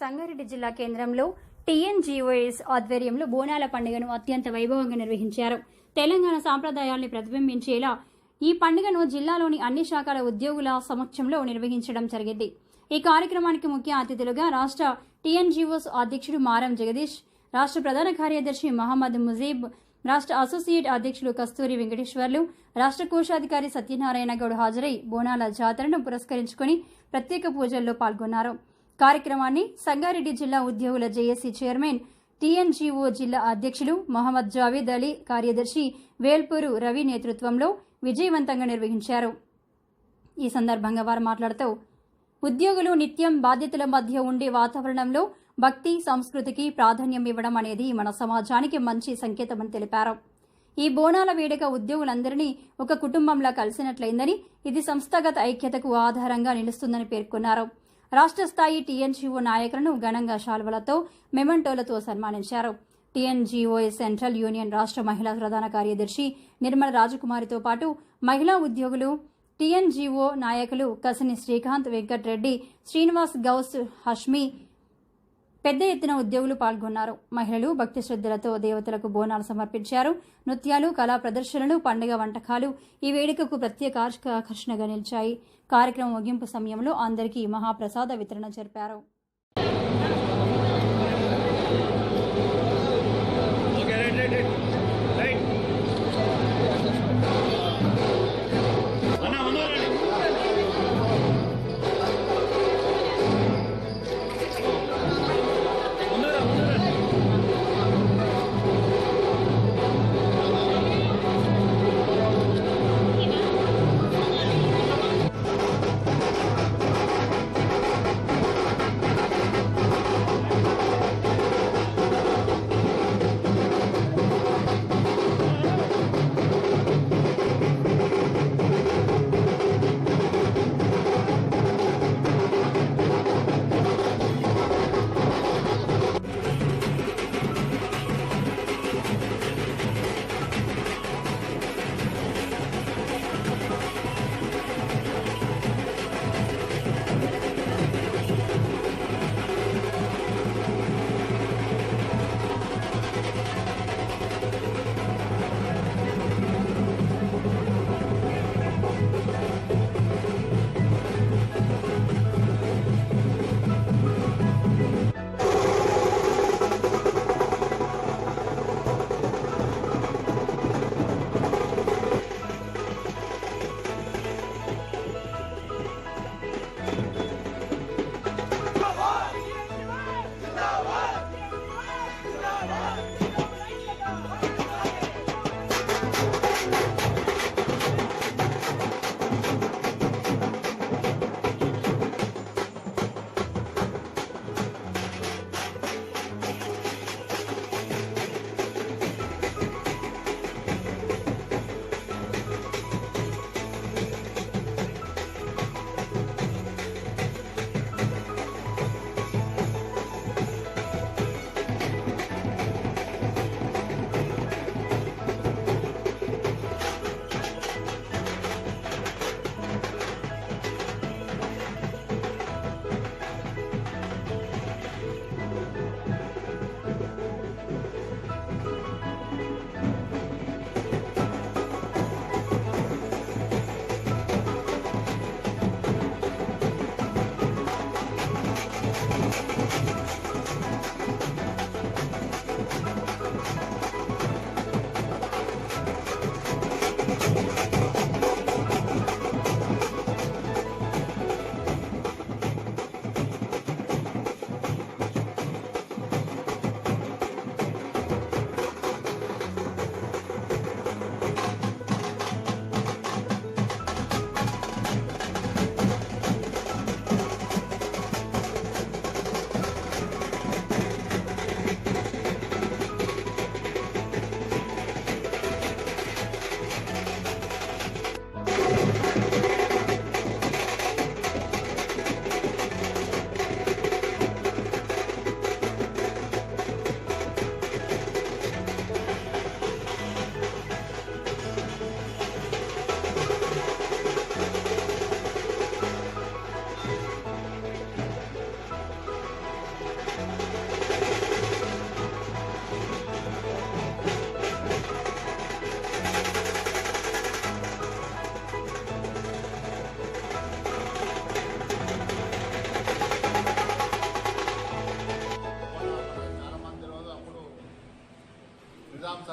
సంగారెడ్డి జిల్లా కేంద్రంలో టీఎన్జీఓఎస్ ఆధ్వర్యంలో బోనాల పండుగను అత్యంత వైభవంగా నిర్వహించారు. తెలంగాణ సాంప్రదాయాల్ని ప్రతిబింబించేలా ఈ పండుగను జిల్లాలోని అన్ని శాఖల ఉద్యోగుల సమక్షంలో నిర్వహించడం జరిగింది. ఈ కార్యక్రమానికి ముఖ్య అతిథులుగా రాష్ట్ర టీఎన్జీఓస్ అధ్యక్షుడు మారం జగదీష్ రాష్ట్ర ప్రధాన కార్యదర్శి మహమ్మద్ ముజీబ్ రాష్ట్ర అసోసియేట్ అధ్యక్షులు కస్తూరి వెంకటేశ్వర్లు రాష్ట్ర కోశాధికారి సత్యనారాయణ గౌడ్ హాజరై బోనాల జాతరను పురస్కరించుకుని ప్రత్యేక పూజల్లో పాల్గొన్నారు. కార్యక్రమాన్ని సంగారెడ్డి జిల్లా ఉద్యోగుల జేఏసీ చైర్మన్ టీఎన్జీఓ జిల్లా అధ్యక్షులు మహమ్మద్ జావేద్ అలీ కార్యదర్శి వేల్పూరు రవి నేతృత్వంలో విజయవంతంగా నిర్వహించారు. ఈ సందర్భంగా వారు మాట్లాడుతూ ఉద్యోగులు నిత్యం బాధ్యతల మధ్య ఉండే వాతావరణంలో భక్తి సంస్కృతికి ప్రాధాన్యం ఇవ్వడం అనేది మన సమాజానికి మంచి సంకేతమని తెలిపారు. ఈ బోనాల వేడుక ఉద్యోగులందరినీ ఒక కుటుంబంలా కలిసినట్లయిందని ఇది సంస్థాగత ఐక్యతకు ఆధారంగా నిలుస్తుందని పేర్కొన్నారు. రాష్ట్ర స్థాయి టీఎన్జీఓ నాయకులను ఘనంగా శాల్వలతో మెమంటోలతో సన్మానించారు. టీఎన్జీఓఎస్ సెంట్రల్ యూనియన్ రాష్ట్ర మహిళా ప్రధాన కార్యదర్శి నిర్మల రాజకుమారితో పాటు మహిళా ఉద్యోగులు టీఎన్జీఓ నాయకులు కసిని శ్రీకాంత్ వెంకట్రెడ్డి శ్రీనివాస్ గౌస్ హష్మి పెద్ద ఎత్తున ఉద్యోగులు పాల్గొన్నారు. మహిళలు భక్తి శ్రద్ధలతో దేవతలకు బోనాలు సమర్పించారు. నృత్యాలు కళా ప్రదర్శనలు పండుగ వంటకాలు ఈ వేడుకకు ప్రత్యేక ఆకర్షణగా నిలిచాయి. కార్యక్రమం ముగింపు సమయంలో అందరికీ మహాప్రసాద వితరణ జరిపారు.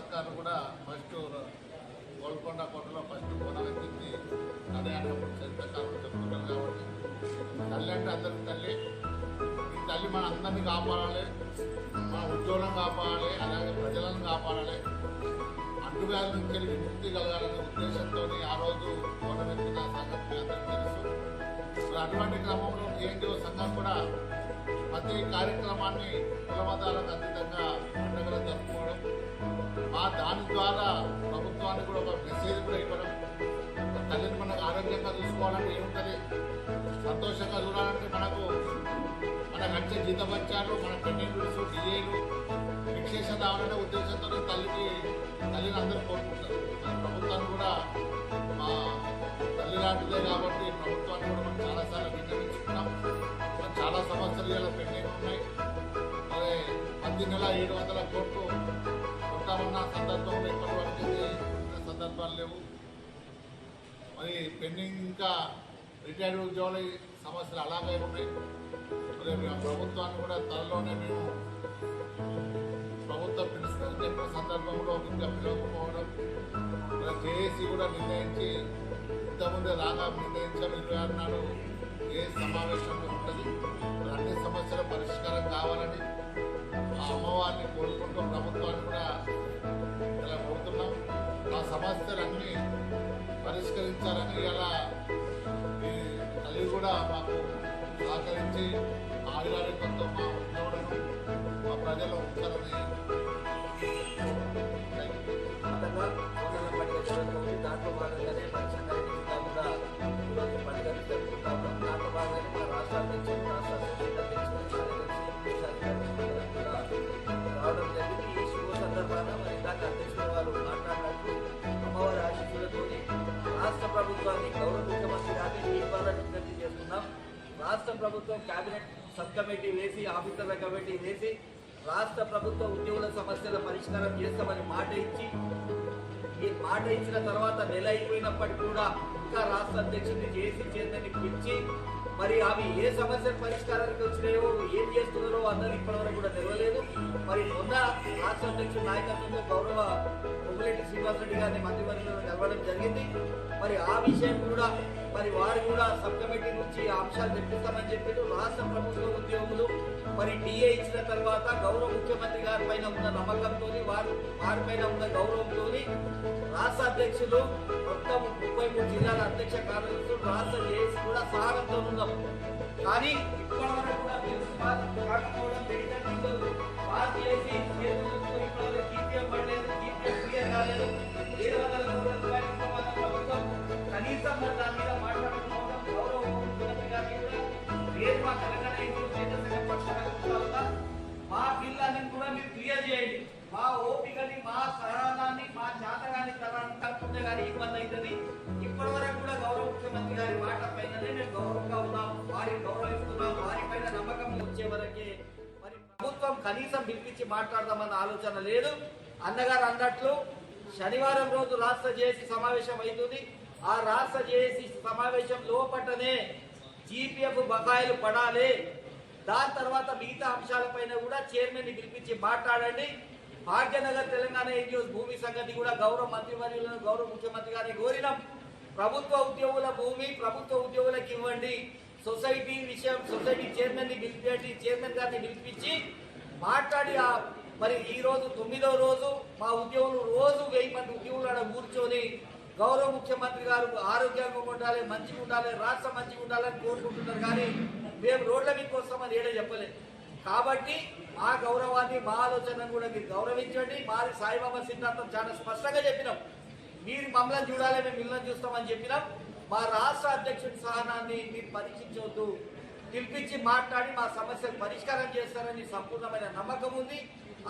సత్కారం కూడా ఫస్ట్ గోల్కొండ కోటలో ఫస్ట్ కొనవెత్తింది అదే అన్నప్పుడు చరిత్రకారులు చెప్తున్నారు కాబట్టి. తల్లి అంటే అందరికి తల్లి. ఈ తల్లి మన అందరినీ కాపాడాలి. మన ఉద్యోగం కాపాడాలి. అలాగే ప్రజలను కాపాడాలి. అంటువ్యాధి నుంచి వెళ్ళి విముక్తి కలగాలనే ఉద్దేశంతో ఆ రోజు కొనవెత్తిన సంగతి అందరికీ తెలుసు. ఇప్పుడు అటువంటి క్రమంలో ఏఎన్జిఓ సంఘం కూడా ప్రతి కార్యక్రమాన్ని కులమతాలకు అతీతంగా పండుగలు జరుపుతుంది దాని ద్వారా ప్రభుత్వానికి కూడా ఒక మెసేజ్ కూడా ఇవ్వడం తల్లిని మనకు ఆరోగ్యంగా చూసుకోవాలంటే ఏముంటుంది? సంతోషంగా చూడాలంటే మనకు మనకు వచ్చే జీతభత్యాలు మన పెండింగ్ డిజైలు డిఏలు ఫిక్సేషన్ రావాలనే ఉద్దేశంతో తల్లికి తల్లిని అందరూ కోరుకుంటారు. ప్రభుత్వాన్ని కూడా మా తల్లి లాంటిదే కాబట్టి ప్రభుత్వాన్ని కూడా మనం చాలాసార్లు విన్నవించుకున్నాం. చాలా సమస్యలు ఇలా పెండింగ్ ఉన్నాయి. మరి ప్రతి నెల ఏడు వందల కోట్లు కొట్టామన్న సందర్భంలో ఇప్పటివరకు సందర్భాలు లేవు. మరి పెండింగ్ ఇంకా రిటైర్డ్ ఉద్యోగుల సమస్యలు అలాగే ఉన్నాయి. మరి ప్రభుత్వాన్ని కూడా త్వరలోనే మేము ప్రభుత్వం పిలుస్తున్న చెప్పిన సందర్భంలో ఇంకా పిలవకపోవడం మరి జేఏసీ కూడా నిర్ణయించి ఇంతకుముందే రాగా నిర్ణయించాం ఇరవై ఆరు నాడు ఏ సమావేశంలో ఉంటుంది అన్ని సమస్యల పరిష్కారం కావాలని ఆ అమ్మవారిని కోరుకుంటూ ప్రభుత్వాన్ని కూడా ఇలా కోరుతున్నాం. ఆ సమస్యలన్నీ పరిష్కరించాలని ఇలా ఈ కూడా మాకు సహకరించి ఆయురారోగ్యంతో మా ఉద్యోగులను మా ప్రజలు ఉంటారని దాంట్లో భాగంగానే ప్రభుత్వం కేబినెట్ సబ్ కమిటీ వేసి ఆఫీసర్ల కమిటీ వేసి రాష్ట్ర ప్రభుత్వ ఉద్యోగుల సమస్యల పరిష్కారం చేస్తామని మాట ఇచ్చి ఈ మాట ఇచ్చిన తర్వాత నెల అయిపోయినప్పటికీ కూడా పక్క రాష్ట్ర అధ్యక్షుడిని చేసి చేతని పిలిచి మరి అవి ఏ సమస్య పరిష్కారానికి వచ్చినాయో ఏం చేస్తున్నారో అన్నది ఇప్పటివరకు కూడా తెలియలేదు మరి మొన్న రాష్ట్ర అధ్యక్షుడి నాయకత్వంలో గౌరవ శ్రీనివాస శ్రీనివాసరెడ్డి గారిని మంత్రివర్గంలో కలవడం జరిగింది. మరి ఆ విషయం కూడా మరి వారు కూడా సబ్ కమిటీ నుంచి అంశాలు తెప్పిస్తామని చెప్పారు. రాష్ట్ర ప్రభుత్వ ఉద్యోగులు మరి టీఏ ఇచ్చిన తర్వాత గౌరవ ముఖ్యమంత్రి గారి పైన ఉన్న నమ్మకంతో వారు వారి పైన ఉన్న గౌరవంతో రాష్ట్ర అధ్యక్షులు మొత్తం ముప్పై మూడు జిల్లాల అధ్యక్ష కార్యదర్శులు రాష్ట్ర జేఏసీ కూడా సహనంతో ఉన్నాం కానీ ఇప్పటివరకు అవుతుంది ఇప్పటి వరకు కూడా గౌరవ ముఖ్యమంత్రి గారి మాట పైననే మేము గౌరవంగా ఉన్నాం. వారి గౌరవిస్తున్నాం. వారి పైన నమ్మకం వచ్చే వరకే మరి ప్రభుత్వం కనీసం పిలిపించి మాట్లాడదామన్న ఆలోచన లేదు. అన్నగారు అన్నట్లు శనివారం రోజు రాష్ట్ర జేఏసీ సమావేశం అవుతుంది. ఆ రాష్ట్ర జేఏసీ సమావేశం లోపటనే జీపీఎఫ్ బకాయిలు పడాలి. దాని తర్వాత మిగతా అంశాలపైన కూడా చైర్మన్ని పిలిపించి మాట్లాడండి. భాగ్యనగర్ తెలంగాణ ఎన్జిఓస్ భూమి సంగతి కూడా గౌరవ మంత్రివర్యులను గౌరవ ముఖ్యమంత్రి గారిని కోరినాం. ప్రభుత్వ ఉద్యోగుల భూమి ప్రభుత్వ ఉద్యోగులకు ఇవ్వండి. సొసైటీ విషయం సొసైటీ చైర్మన్ని పిలిపించి చైర్మన్ గారిని పిలిపించి మాట్లాడి మరి ఈ రోజు తొమ్మిదవ రోజు మా ఉద్యోగులు రోజు వెయ్యి మంది ఉద్యోగులు ఆడ కూర్చొని గౌరవ ముఖ్యమంత్రి గారు ఆరోగ్యంగా ఉండాలి మంచిగా ఉండాలి రాష్ట్రం మంచిగా ఉండాలని కోరుకుంటున్నారు. కానీ మేము రోడ్ల మీదకి వస్తామని ఏడే చెప్పలేదు. కాబట్టి మా గౌరవాన్ని మా ఆలోచనను కూడా మీరు గౌరవించండి. మాది సాయిబాబా సిద్ధాంతం చాలా స్పష్టంగా చెప్పినాం. మీరు మమ్మల్ని చూడాలి మేము మిమ్మల్ని చూస్తామని చెప్పినాం. మా రాష్ట్ర అధ్యక్షుడి సహనాన్ని మీరు పరీక్షించవద్దు పిలిపించి మాట్లాడి మా సమస్యలు పరిష్కారం చేస్తారని సంపూర్ణమైన నమ్మకం ఉంది.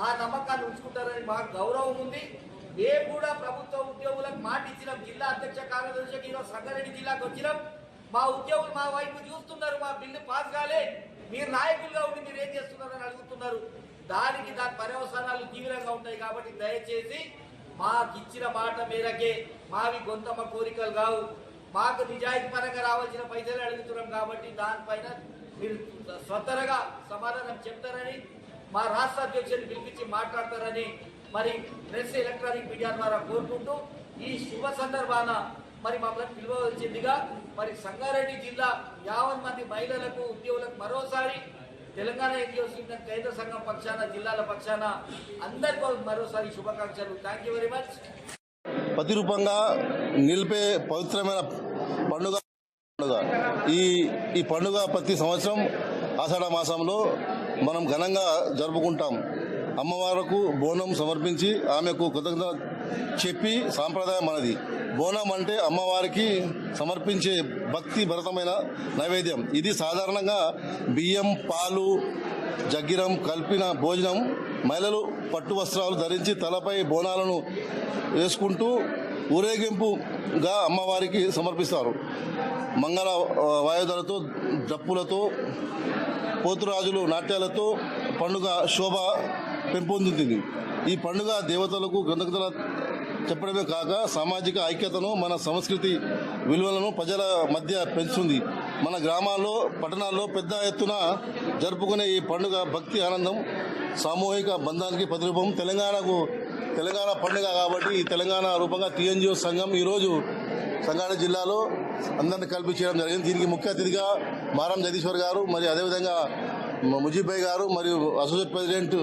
ఆ నమ్మకాన్ని ఉంచుకుంటారని మాకు గౌరవం ఉంది. మేము కూడా ప్రభుత్వ ఉద్యోగులకు మాట ఇచ్చినాం. జిల్లా అధ్యక్ష కార్యదర్శికి ఈరోజు సంగారెడ్డి జిల్లాకు వచ్చినాం. మా ఉద్యోగులు మా వైపు చూస్తున్నారు. మా బిల్లు పాస్ కాలే. మీరు నాయకులుగా ఉండి మీరు ఏం చేస్తున్నారని అడుగుతున్నారు. దానికి దాని పర్యవసానాలు తీవ్రంగా ఉంటాయి కాబట్టి దయచేసి మాకు ఇచ్చిన మాట మేరకే మావి గొంతమ్మ కోరికలు కావు. మాకు నిజాయితీ పరంగా రావాల్సిన పైసలు అడుగుతున్నాం కాబట్టి దానిపైన మీరు స్వతరగా సమాధానం చెప్తారని మా రాష్ట్ర అధ్యక్షుని పిలిపించి మాట్లాడతారని మరి ప్రెస్ ఎలక్ట్రానిక్ మీడియా ద్వారా కోరుకుంటూ ఈ శుభ సందర్భాన మరి మమ్మల్ని పిలువవలసిందిగా మరి సంగారెడ్డి జిల్లా యావన్ మంది మహిళలకు ఉద్యోగులకు మరోసారి తెలంగాణ ఎన్జిఓస్ యూనియన్ కేంద్ర సంఘం పక్షాన జిల్లాల పక్షాన అందరికీ మరోసారి శుభాకాంక్షలు. థ్యాంక్ యూ వెరీ మచ్ ప్రతిరూపంగా నిలిపే పవిత్రమైన పండుగ పండుగ. ఈ ఈ పండుగ ప్రతి సంవత్సరం ఆషాఢ మాసంలో మనం ఘనంగా జరుపుకుంటాం. అమ్మవారకు బోనం సమర్పించి ఆమెకు కృతజ్ఞత చెప్పి సాంప్రదాయం మనది. బోనం అంటే అమ్మవారికి సమర్పించే భక్తి భరతమైన నైవేద్యం. ఇది సాధారణంగా బియ్యం పాలు జగ్గిరం కలిపిన భోజనం మహిళలు పట్టు వస్త్రాలు ధరించి తలపై బోనాలను వేసుకుంటూ ఊరేగింపుగా అమ్మవారికి సమర్పిస్తారు. మంగళ ఆ, డప్పులతో పోతురాజులు నాట్యాలతో పండుగ శోభ పెంపొందుతుంది. ఈ పండుగ దేవతలకు కృతజ్ఞతల చెప్పడమే కాక సామాజిక ఐక్యతను మన సంస్కృతి విలువలను ప్రజల మధ్య పెంచుతుంది. మన గ్రామాల్లో పట్టణాల్లో పెద్ద ఎత్తున జరుపుకునే ఈ పండుగ భక్తి ఆనందం సామూహిక బంధానికి ప్రతిరూపం. తెలంగాణకు తెలంగాణ పండుగ కాబట్టి ఈ తెలంగాణ రూపంగా టీఎన్జిఓ సంఘం ఈరోజు సంగారెడ్డి జిల్లాలో అందరిని కలిపి చేయడం జరిగింది. దీనికి ముఖ్య అతిథిగా మారం జగదీశ్వర్ గారు మరి అదేవిధంగా ముజీబ్ భాయ్ గారు మరియు అసోసియేట్ ప్రెసిడెంట్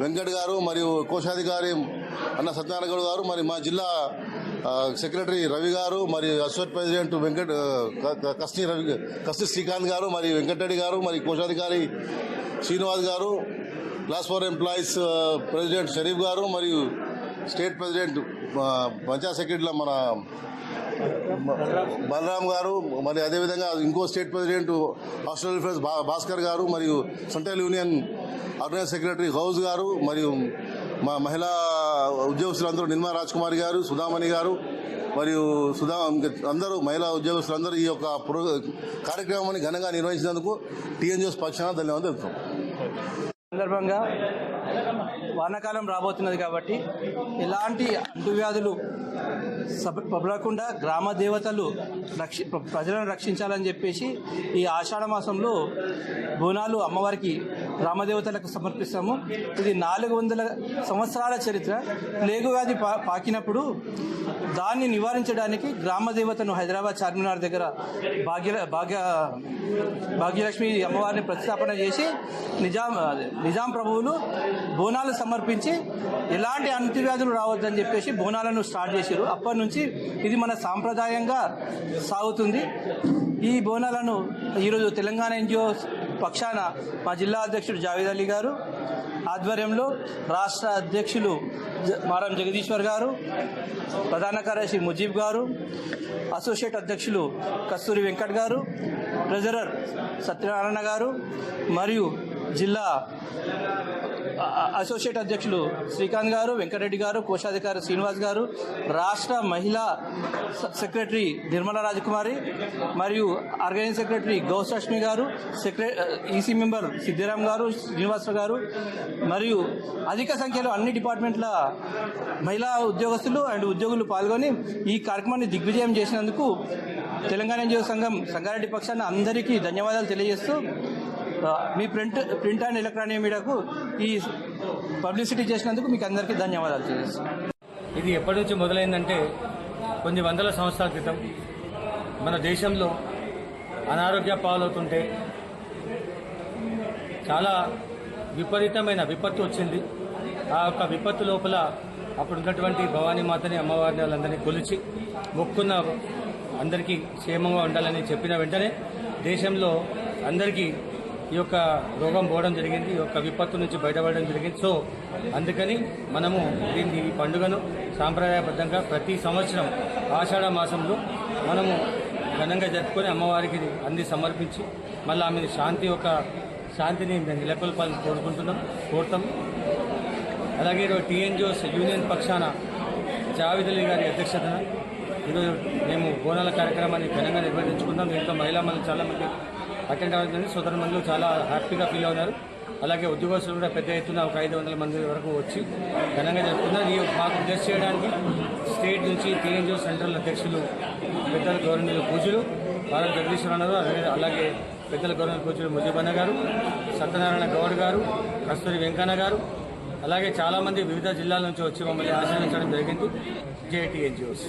వెంకట్ గారు మరియు కోశాధికారి అన్న సత్యనారాయణ గౌడ్ గారు మరి మా జిల్లా సెక్రటరీ రవి గారు మరియు అసోసియేట్ ప్రెసిడెంట్ వెంకట ఆ, కస్ని రవి కస్ని శ్రీకాంత్ గారు మరి వెంకటరెడ్డి గారు మరి కోశాధికారి శ్రీనివాస్ గారు class four employees president Sharif గారు మరియు స్టేట్ ప్రెసిడెంట్ పంచాయత్ సెక్రటరీల మన బలరాం గారు మరి అదేవిధంగా ఇంకో స్టేట్ ప్రెసిడెంట్ హాస్టల్ ఫ్రెండ్స్ భా- భాస్కర్ గారు మరియు central union organise secretary house గారు మరియు మా మహిళా ఉద్యోగస్తులందరూ నిర్మలా రాజ్ కుమార్ గారు సుధామణి గారు మరియు సుధా అందరూ మహిళా ఉద్యోగస్తులందరూ ఈ యొక్క కార్యక్రమాన్ని ఘనంగా నిర్వహించినందుకు టీఎన్జిఎస్ పక్షాన ధన్యవాదాలు తెలుపుతాం. సందర్భంగా వానాకాలం రాబోతున్నది కాబట్టి ఎలాంటి అంటువ్యాధులు సబ- గ్రామ దేవతలు రక్షి ప్రజలను రక్షించాలని చెప్పేసి ఈ ఆషాఢ మాసంలో బోనాలు అమ్మవారికి గ్రామదేవతలకు సమర్పిస్తాము. ఇది నాలుగు వందల సంవత్సరాల చరిత్ర. ప్లేగు వ్యాధి పా పాకినప్పుడు దాన్ని నివారించడానికి గ్రామ దేవతను హైదరాబాద్ చార్మినార్ దగ్గర భాగ్య భాగ్య భాగ్యలక్ష్మి అమ్మవారిని ప్రతిష్టాపన చేసి నిజాం నిజాం ప్రభువులు బోనాలు సమర్పించి ఎలాంటి అంటువ్యాధులు రావద్దని చెప్పేసి బోనాలను స్టార్ట్ చేశారు. అప్పటి నుంచి ఇది మన సాంప్రదాయంగా సాగుతుంది. ఈ బోనాలను ఈరోజు తెలంగాణ ఎన్జిఓ పక్షాన మా జిల్లా అధ్యక్షుడు జావేద్ అలీ గారు ఆధ్వర్యంలో రాష్ట్ర అధ్యక్షులు జ- మారం జగదీశ్వర్ గారు ప్రధాన కార్యదర్శి ముజీబ్ గారు అసోసియేట్ అధ్యక్షులు కస్తూరి వెంకట్ గారు ట్రెజరర్ సత్యనారాయణ గారు మరియు జిల్లా అసోసియేట్ అధ్యక్షులు శ్రీకాంత్ గారు వెంకటరెడ్డి గారు కోశాధికారి శ్రీనివాస్ గారు రాష్ట్ర మహిళా సెక్రటరీ నిర్మలా రాజకుమారి మరియు ఆర్గనైజింగ్ సెక్రటరీ గౌశాష్మి గారు సెక్రటరీ ఈసీ మెంబర్ సిద్ధిరామ్ గారు శ్రీనివాసరావు గారు మరియు అధిక సంఖ్యలో అన్ని డిపార్ట్మెంట్ల మహిళా ఉద్యోగస్తులు అండ్ ఉద్యోగులు పాల్గొని ఈ కార్యక్రమాన్ని దిగ్విజయం చేసినందుకు తెలంగాణ ఎన్జిఓ సంఘం సంగారెడ్డి పక్షాన అందరికీ ధన్యవాదాలు తెలియజేస్తూ మీ ప్రింట్ ప్రింట్ అండ్ ఎలక్ట్రానిక్ మీడియాకు ఈ పబ్లిసిటీ చేసినందుకు మీకు అందరికీ ధన్యవాదాలు తెలియజేస్తున్నాను. ఇది ఎప్పటి నుంచి మొదలైందంటే కొన్ని వందల సంవత్సరాల క్రితం మన దేశంలో అనారోగ్య పాలవుతుంటే చాలా విపరీతమైన విపత్తు వచ్చింది. ఆ యొక్క విపత్తు లోపల అప్పుడు ఉన్నటువంటి భవానీ మాతని అమ్మవారిని వాళ్ళందరినీ కొలిచి మొక్కున్న అందరికీ క్షేమంగా ఉండాలని చెప్పిన వెంటనే దేశంలో అందరికీ ఈ యొక్క రోగం పోవడం జరిగింది ఈ యొక్క విపత్తు నుంచి బయటపడడం జరిగింది. సో అందుకని మనము దీన్ని ఈ పండుగను సాంప్రదాయబద్ధంగా ప్రతి సంవత్సరం ఆషాఢ మాసంలో మనము ఘనంగా జరుపుకొని అమ్మవారికి అన్ని సమర్పించి మళ్ళీ ఆమె శాంతి యొక్క శాంతిని నెలకొల్పాలని కోరుకుంటున్నాం కోరుతాం. అలాగే ఈరోజు టీఎన్జిఓస్ యూనియన్ పక్షాన జావిదలి గారి అధ్యక్షతన ఈరోజు మేము బోనాల కార్యక్రమాన్ని ఘనంగా నిర్వహించుకున్నాం దీంతో మహిళా మనం చాలా మంది అటెండ్ అవుతుంది సోదరు మందులు చాలా హ్యాపీగా ఫీల్ అవుతున్నారు అలాగే ఉద్యోగస్తులు కూడా పెద్ద ఎత్తున ఒక ఐదు వందల మంది వరకు వచ్చి ఘనంగా జరుపుకున్నారు. ఈ మాకు బ్లెస్ చేయడానికి స్టేట్ నుంచి టీఎన్జిఓ సెంట్రల్ అధ్యక్షులు పెద్దల గవర్నర్ పూజలు భారత జగదీశ్వరరావు అలాగే- పెద్దల గవర్నర్ పూజలు ముజీబన్న గారు సత్యనారాయణ గౌడ్ గారు కస్తూరి వెంకన్న గారు అలాగే చాలామంది వివిధ జిల్లాల నుంచి వచ్చి మమ్మల్ని ఆశీర్వించడం జరిగింది. జేటీఎన్జిఓస్